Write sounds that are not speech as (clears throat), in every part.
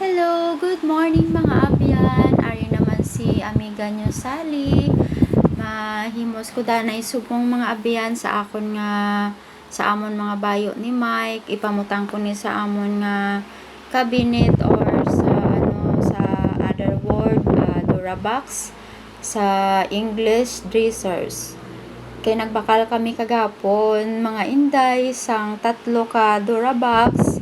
Hello, good morning mga abyan. Ari naman si amiga nyo Sally. Mahimos ko danay subong mga abyan sa akon nga sa amon mga bayo ni Mike. Ipamutang ko ni sa amon nga cabinet or sa ano sa other word uh, Durabox sa English dressers. Kay nagbakal kami kagapon mga inday sang tatlo ka Durabox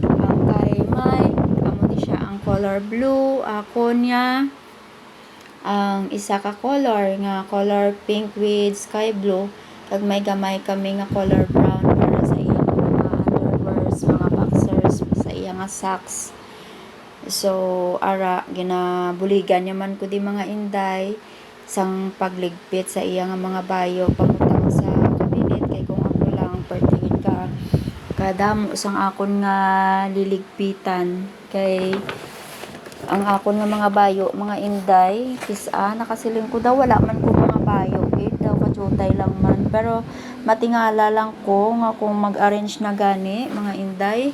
ang kay Mike amo ni siya ang color blue ako niya ang isa ka color nga color pink with sky blue. Kag may gamay kami nga color brown para sa iyang mga underwears mga boxers sa iyang nga socks. So ara ginabuligan niya man ko di mga inday sang pagligpit sa iyang nga mga bayo pangutang sa kabinet. Kay kung ako lang pertingin ka kadamo sang akon nga liligpitan. Kay ang akon nga mga bayo mga inday kisa nakasiling ko daw wala man ko mga bayo eh daw kachutay lang man. Pero matingala lang ko nga kung mag-arrange na gani mga inday.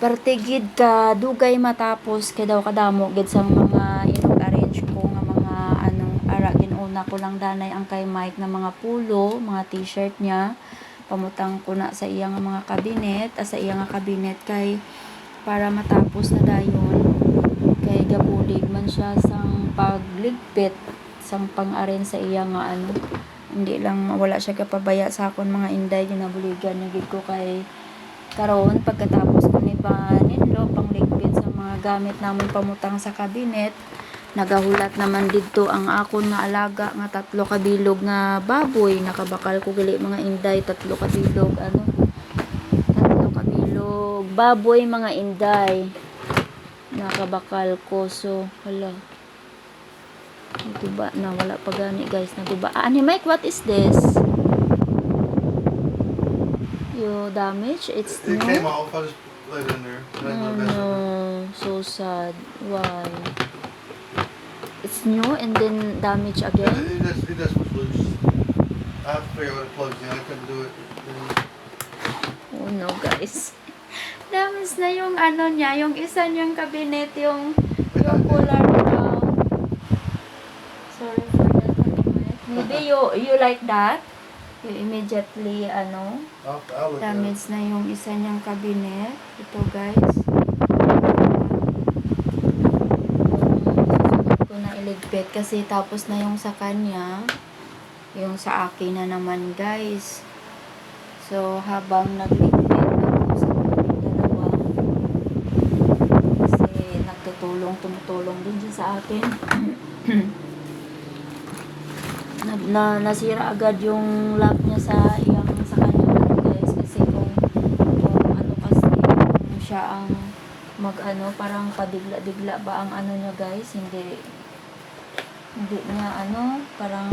Pertigid ka dugay matapos kay daw kadamo gid sang mga inag-arrange ko nga mga anong ara ginuna ko lang danay ang kay Mike nga mga pulo mga t-shirt niya. Pamutang ko na sa iya nga mga kabinet ah, sa iya nga kabinet kay para matapos na dayon kay gabulig man siya sang pagligpit sang pang-aren sa iya nga ano hindi lang wala siya kapabaya sa akon mga inday ginabuligan na gid ko kay karon. Pagkatapos ko ni paninlo pangligpit sa mga gamit namon pamutang sa kabinet nagahulat naman didto ang akon nga alaga nga tatlo ka bilog nga baboy. Nakabakal ko gali mga inday tatlo ka bilog ano tatlo ka bilog baboy mga inday nakabakal ko so hala naguba na wala pa gani guys naguba ah, ani Mike what is this you damage it's It came new off. I just it in there. Oh no, so sad. Why? It's new and then damage it. again? It just, it just was loose. I have to figure out what it plugs in. I couldn't do it. Oh no, guys. Damage na yung ano niya, yung isa niyang cabinet, yung, yung color brown. Sorry for that. Maybe you, you like that? You immediately, ano, at it. damage na yung isa niyang cabinet. Ito, guys. Ko na iligpit kasi tapos na yung sa kanya. Yung sa akin na naman, guys. So, habang nagligpit, nag-usap kami dalawa. Kasi nagtutulong, tumutulong din siya sa akin. (clears throat) na, na, nasira agad yung lock niya sa iyang sa kanya guys. Kasi kung, kung ano kasi siya ang mag ano parang padigla-digla ba ang ano niya guys? Hindi hindi niya ano parang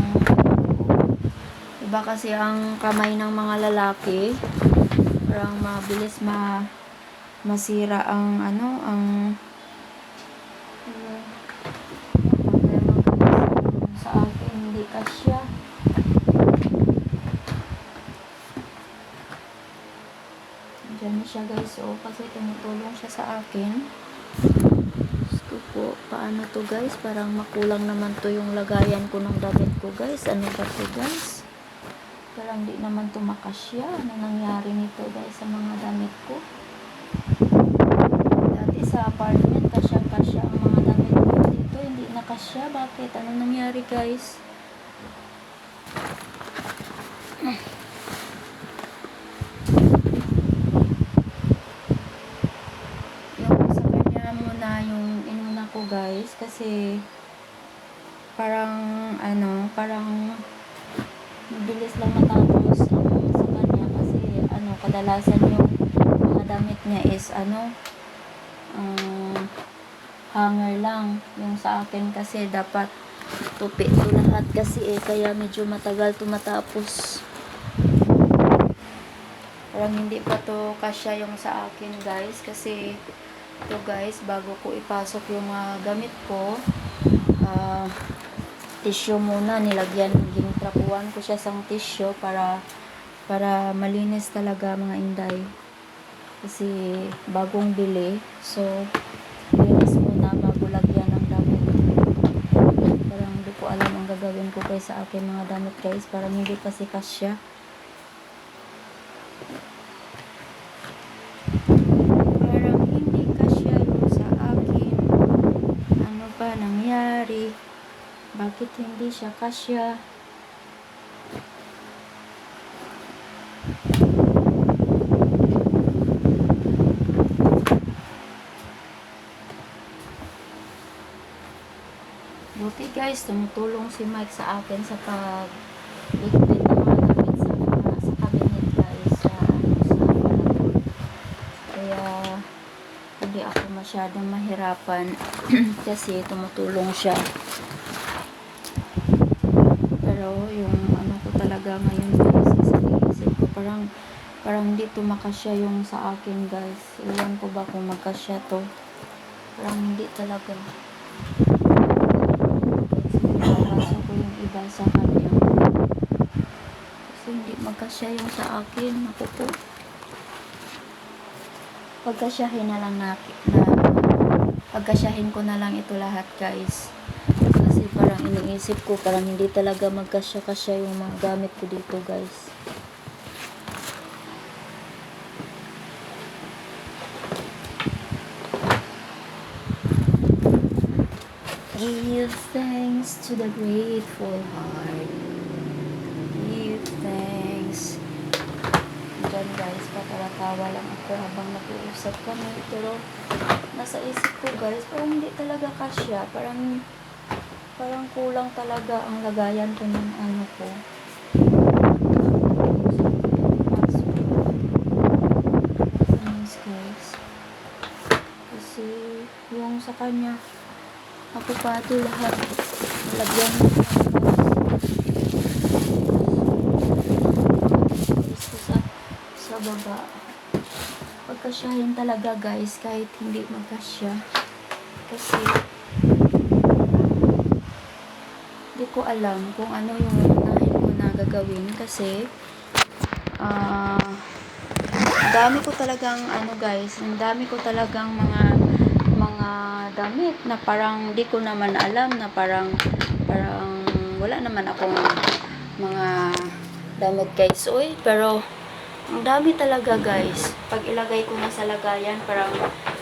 iba kasi ang kamay ng mga lalaki. Parang mabilis ma masira ang ano ang ano, problema guys sa kasya Diyan na siya guys. So kasi tumutulong siya sa akin. Ko po paano to guys? Parang makulang naman to yung lagayan ko ng damit ko guys. Ano ba to guys? Parang di naman to makasya. Ano nangyari nito guys sa mga damit ko? Dati sa apartment kasya kasya ang mga damit ko. Dito hindi nakasya. Bakit? Ano nangyari guys yung sa kanya muna yung inuna ko guys kasi parang ano parang mabilis lang matapos sa kanya kasi ano kadalasan yung mga damit niya is ano um, hanger lang. Yung sa akin kasi dapat tupi to lahat kasi eh kaya medyo matagal to matapos parang hindi pa to kasya yung sa akin guys kasi ito guys bago ko ipasok yung mga gamit ko ah tissue muna nilagyan ginitrapuan ko siya sang tissue para para malinis talaga mga inday kasi bagong bili so linis muna bago lagyan ng damit. Parang hindi ko alam ang gagawin ko guys sa akin mga damit guys. Parang hindi kasi kasya. Parang hindi kasya yung sa akin. Ano ba nangyari? Bakit hindi siya kasya? Buti guys, tumutulong si Mike sa akin sa pag ligpit ng mga gamit sa, mga, sa cabinet guys sa, ano, sa aparador. Kaya hindi ako masyadong mahirapan (clears throat) kasi tumutulong siya. Pero yung ano ko talaga ngayon guys is iniisip ko parang parang hindi tumakasya yung sa akin guys. Iwan ko ba kung magkasya to. Parang hindi talaga. Papasok ko yung iba sa kanya. Kasi hindi magkasya yung sa akin. Ako po. Pagkasyahin na lang na, na pagkasyahin ko na lang ito lahat guys. Kasi parang iniisip ko parang hindi talaga magkasya-kasya yung mga gamit ko dito guys. Give thanks to the grateful heart. Give thanks. Diyan guys, patawa-tawa lang ako habang nag-uusap kami. Pero nasa isip ko guys, parang hindi talaga kasya. Parang parang kulang talaga ang lagayan ko ng ano ko. Guys. Kasi yung sa kanya, ako pa ito lahat. Lagyan ko sa, sa baba. Pagkasyahin talaga guys, kahit hindi magkasya. Kasi, hindi ko alam kung ano yung unahin ko na gagawin kasi ah dami ko talagang ano guys, ang dami ko talagang mga mga damit na parang di ko naman alam na parang parang wala naman akong mga damit guys. Uy, pero ang dami talaga guys. Pag ilagay ko na sa lagayan, parang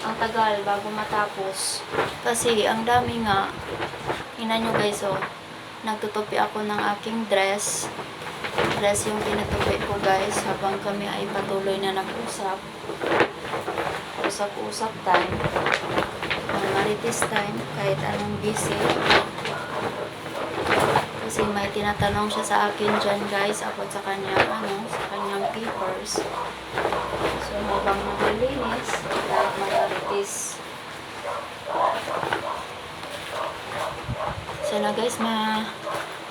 ang tagal bago matapos. Kasi ang dami nga. Tingnan nyo guys, oh. Nagtutupi ako ng aking dress. Dress yung tinutupi ko guys habang kami ay patuloy na nag-usap. Usap-usap time. Ang marites time, kahit anong busy. Kasi may tinatanong siya sa akin dyan guys, about sa kanyang ano, papers. So habang naglilinis, lahat marites. Sana guys, ma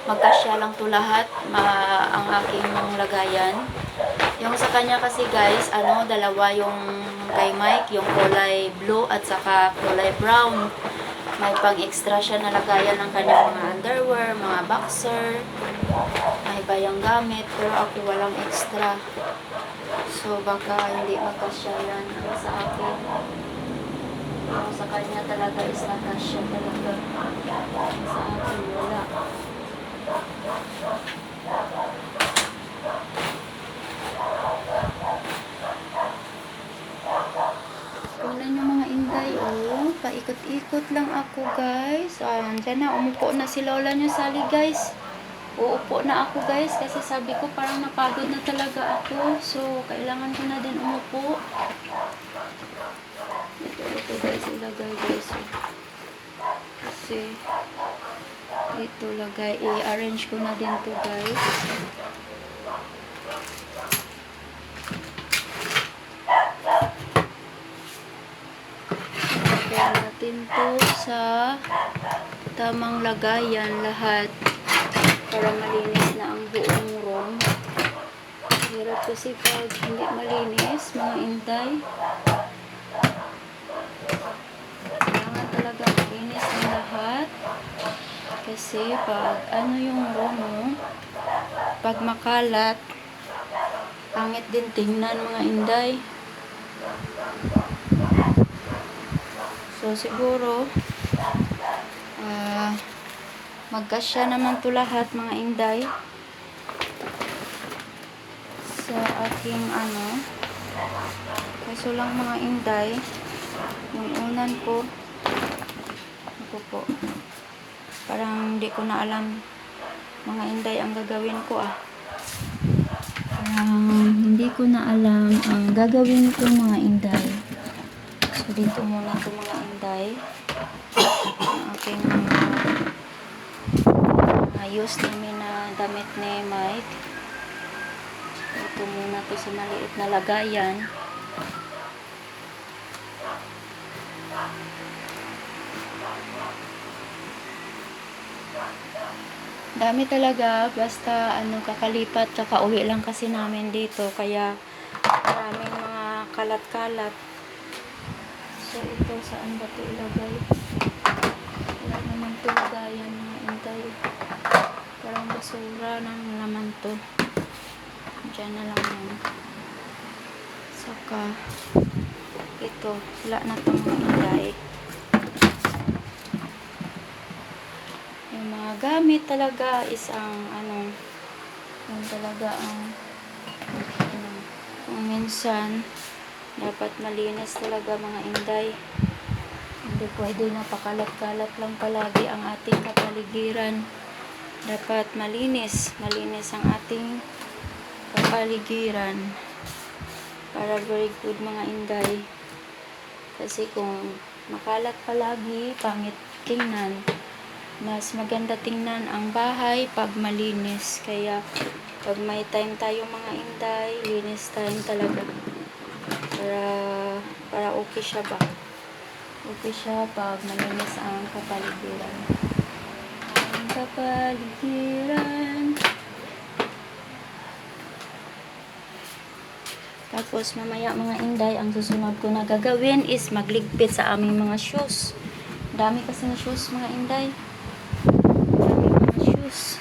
magkasya lang to lahat, ma ang aking lagayan. Yung sa kanya kasi guys, ano, dalawa yung kay Mike, yung kulay blue at saka kulay brown. May pang extra siya na lagayan ng kanyang mga underwear, mga boxer, may bayang gamit, pero ako walang extra. So baka hindi magkasya yan sa akin. Yung sa kanya talaga is nakasya talaga. Sa akin wala. Tingnan mga inday, oh. Paikot-ikot lang ako, guys. Ayan, dyan na. Umupo na si Lola nyo, Sally, guys. Uupo na ako, guys. Kasi sabi ko, parang napagod na talaga ako. So, kailangan ko na din umupo. Ito, ito, guys. Ilagay, guys. Kasi, ito lagay. I-arrange ko na din to, guys. Lagyan natin to sa tamang lagayan lahat para malinis na ang buong room. Hirap kasi pag hindi malinis, mga intay. Kailangan talaga malinis ang lahat. Kasi pag ano yung room mo, pag makalat, pangit din tingnan mga inday. So, siguro, ah, magkasya naman to lahat, mga inday. Sa aking, ano, kaso lang mga inday, yung unan ko, ako po, parang hindi ko na alam, mga inday, ang gagawin ko ah. Parang hindi ko na alam ang gagawin ko mga inday. So, dito muna ito mga inday. Ang aking mga ayos namin na damit ni Mike. Ito muna ito sa maliit na lagayan. Dami talaga, basta ano, kakalipat, kakauwi lang kasi namin dito, kaya maraming mga kalat-kalat. So, ito, saan ba ito ilagay? Wala naman ito lagayan mga intay. Parang basura ng laman to. Diyan na lang yan. Saka, ito, wala na itong intay. Yung mga gamit talaga is ang ano, yung talaga ang ano, kung minsan dapat malinis talaga mga inday. Hindi pwede na pakalat-kalat lang palagi ang ating kapaligiran. Dapat malinis, malinis ang ating kapaligiran. Para very good mga inday. Kasi kung makalat palagi, pangit tingnan mas maganda tingnan ang bahay pag malinis. Kaya, pag may time tayo mga inday, linis time talaga. Para, para okay siya ba? Okay siya pag malinis ang kapaligiran. Kapaligiran. Tapos, mamaya mga inday, ang susunod ko na gagawin is magligpit sa aming mga shoes. Dami kasi na shoes mga inday mga shoes.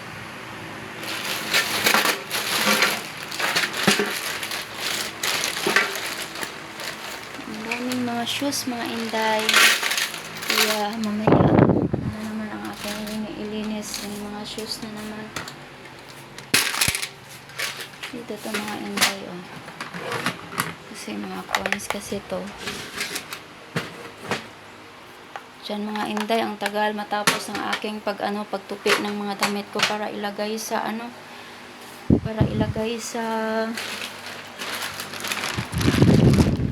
Ang daming mga shoes, mga inday. Kaya mamaya, ano na naman ang aking ini- shoes na naman. Dito to mga inday, oh. Kasi mga coins kasi to. Diyan mga inday, ang tagal matapos ang aking pag ano, pagtupi ng mga damit ko para ilagay sa ano, para ilagay sa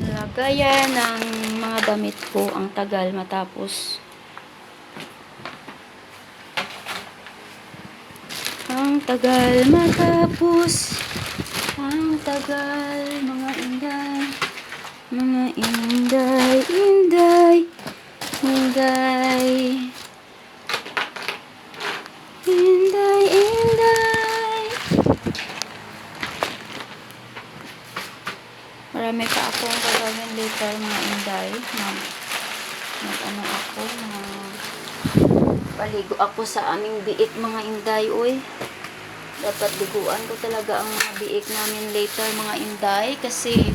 lagayan ng mga damit ko. Ang tagal matapos. Tagal matapos. Ang tagal mga inday. Mga inday, inday. Inday. Inday, inday. Marami pa akong gagawin later mga inday. Mag, mag ano ako, mag paligo ako sa aming biik mga inday, uy. Dapat liguan ko talaga ang mga biik namin later mga inday kasi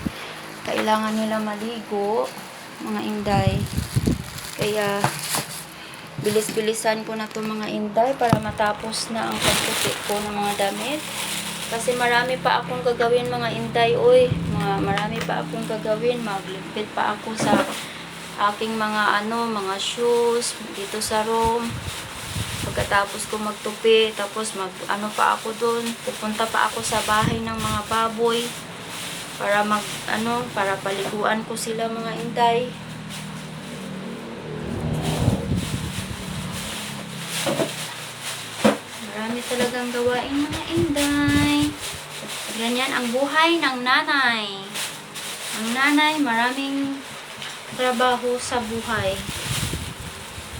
kailangan nila maligo mga inday. Kaya, bilis-bilisan ko na to mga inday para matapos na ang pagputi ko ng mga damit. Kasi marami pa akong gagawin mga inday, oy. Mga, marami pa akong gagawin. Maglipid pa ako sa aking mga ano, mga shoes dito sa room. Pagkatapos ko magtupi, tapos mag ano pa ako doon, pupunta pa ako sa bahay ng mga baboy para mag ano, para paliguan ko sila mga inday. Marami talagang gawain mga inday. Ganyan ang buhay ng nanay. Ang nanay, maraming trabaho sa buhay.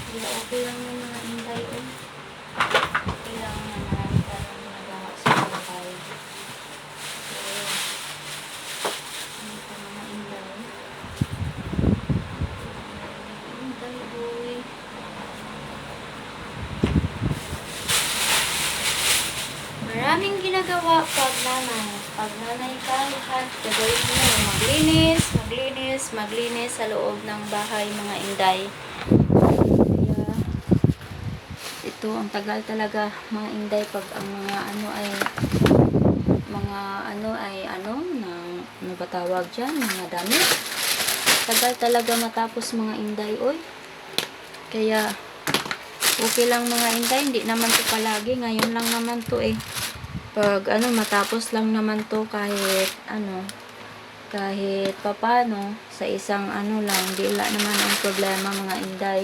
Kaya okay lang yung mga inday. Oh. Okay lang na marami tayong ginagawa sa buhay. So, ano pa mga inday? Inday, boy. Ginagawa pag nanay. Pag nanay ka, lahat gagawin mo. Maglinis, maglinis, maglinis sa loob ng bahay mga inday. Kaya, ito, ang tagal talaga mga inday pag ang mga ano ay mga ano ay ano ng ano ba tawag dyan mga damit tagal talaga matapos mga inday oy kaya okay lang mga inday hindi naman to palagi ngayon lang naman to eh pag ano matapos lang naman to kahit ano kahit papano sa isang ano lang di la naman ang problema mga inday.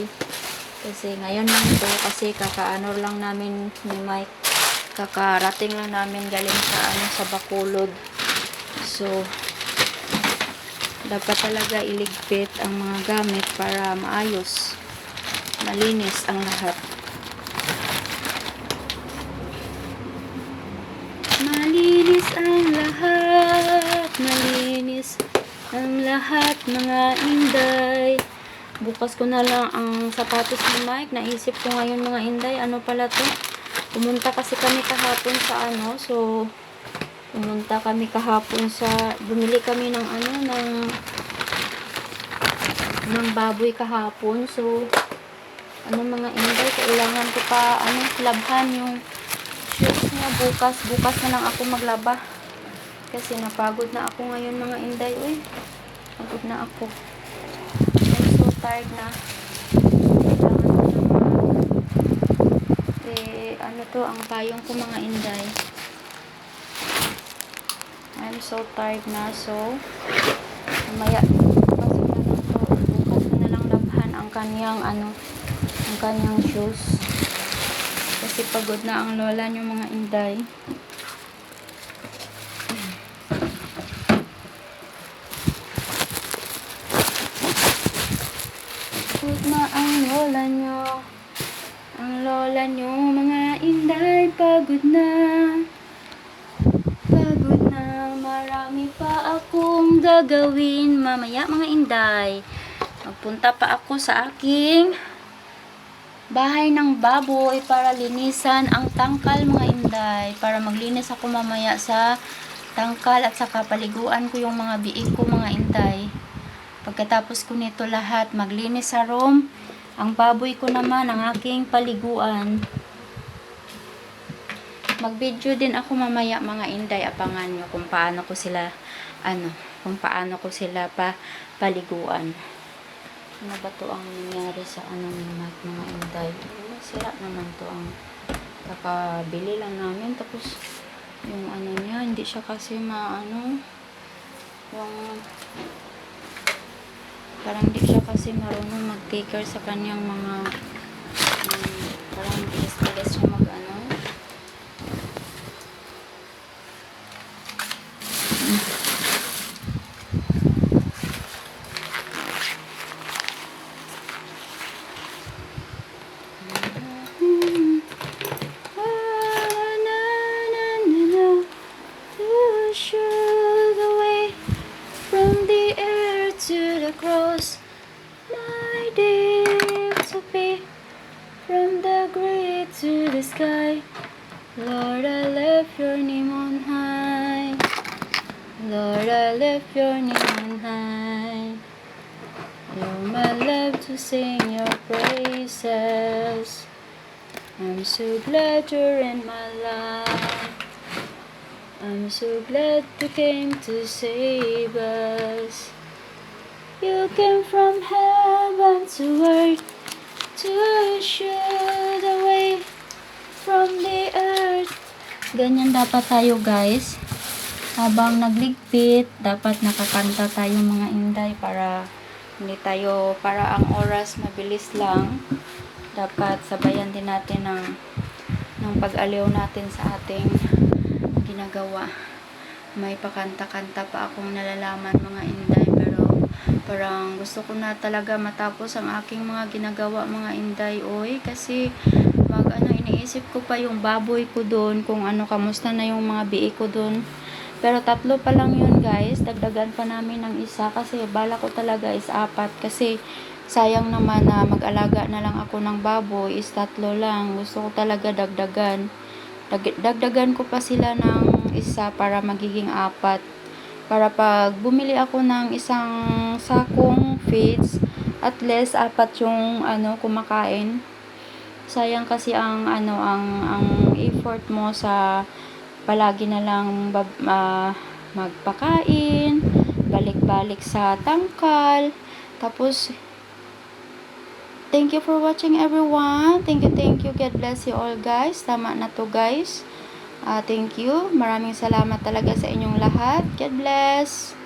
Kasi ngayon lang to kasi kakaano lang namin ni Mike kakarating lang namin galing sa ano sa Bacolod. So dapat talaga iligpit ang mga gamit para maayos malinis ang lahat malinis ang lahat malinis ang lahat mga inday. Bukas ko na lang ang sapatos ni Mike. Naisip ko ngayon mga inday ano pala to? Pumunta kasi kami kahapon sa ano so pumunta kami kahapon sa bumili kami ng ano ng ng baboy kahapon. So ano mga inday kailangan ko pa ano labhan yung niya bukas. Bukas na lang ako maglaba. Kasi napagod na ako ngayon mga inday. Uy pagod na ako. I'm so tired na na. Eh, ano to, ang payong ko mga inday. I'm so tired na, so, mamaya, bukas na lang to, bukas na lang labhan ang kanyang, ano, ang kanyang shoes. Kasi pagod na ang lola niyo mga inday. Pagod na ang lola niyo. Ang lola nyo, mga inday, pagod na. Pagod na, marami pa akong gagawin. Mamaya, mga inday, magpunta pa ako sa aking bahay ng baboy para linisan ang tangkal, mga inday. Para maglinis ako mamaya sa tangkal at sa kapaliguan ko yung mga biik ko, mga inday. Pagkatapos ko nito lahat, maglinis sa room, ang baboy ko naman, ang aking paliguan. Mag-video din ako mamaya mga inday. Abangan nyo kung paano ko sila, ano, kung paano ko sila pa paliguan. Ano ba to ang nangyari sa ano Mike mga inday? Sira naman to ang kakabili lang namin. Tapos, yung ano niya, hindi siya kasi maano, yung parang di siya kasi marunong mag-take care sa kanyang mga um, parang bilis-bilis siya mag from the gray to the sky. Lord, I lift your name on high. Lord, I lift your name on high. You're my love to sing your praises. I'm so glad you're in my life. I'm so glad you came to save us. You came from heaven to earth to show the way from the earth. Ganyan dapat tayo guys. Habang nagligpit, dapat nakakanta tayo mga inday para hindi tayo, para ang oras mabilis lang. Dapat sabayan din natin ng, ng pag-aliw natin sa ating ginagawa. May pakanta-kanta pa akong nalalaman mga inday parang gusto ko na talaga matapos ang aking mga ginagawa mga inday oy. Kasi mag ano iniisip ko pa yung baboy ko doon kung ano kamusta na yung mga biik ko doon. Pero tatlo pa lang yun guys. Dagdagan pa namin ng isa kasi bala ko talaga is apat. Kasi sayang naman na mag-alaga na lang ako ng baboy is tatlo lang. Gusto ko talaga dagdagan. Dag- dagdagan ko pa sila ng isa para magiging apat para pag bumili ako ng isang sakong feeds at least apat yung ano kumakain. Sayang kasi ang ano ang ang effort mo sa palagi na lang bab, ah, magpakain, balik-balik sa tangkal. Tapos Thank you for watching everyone. Thank you, thank you. God bless you all guys. Tama na to guys. Ah, thank you. Maraming salamat talaga sa inyong lahat. God bless.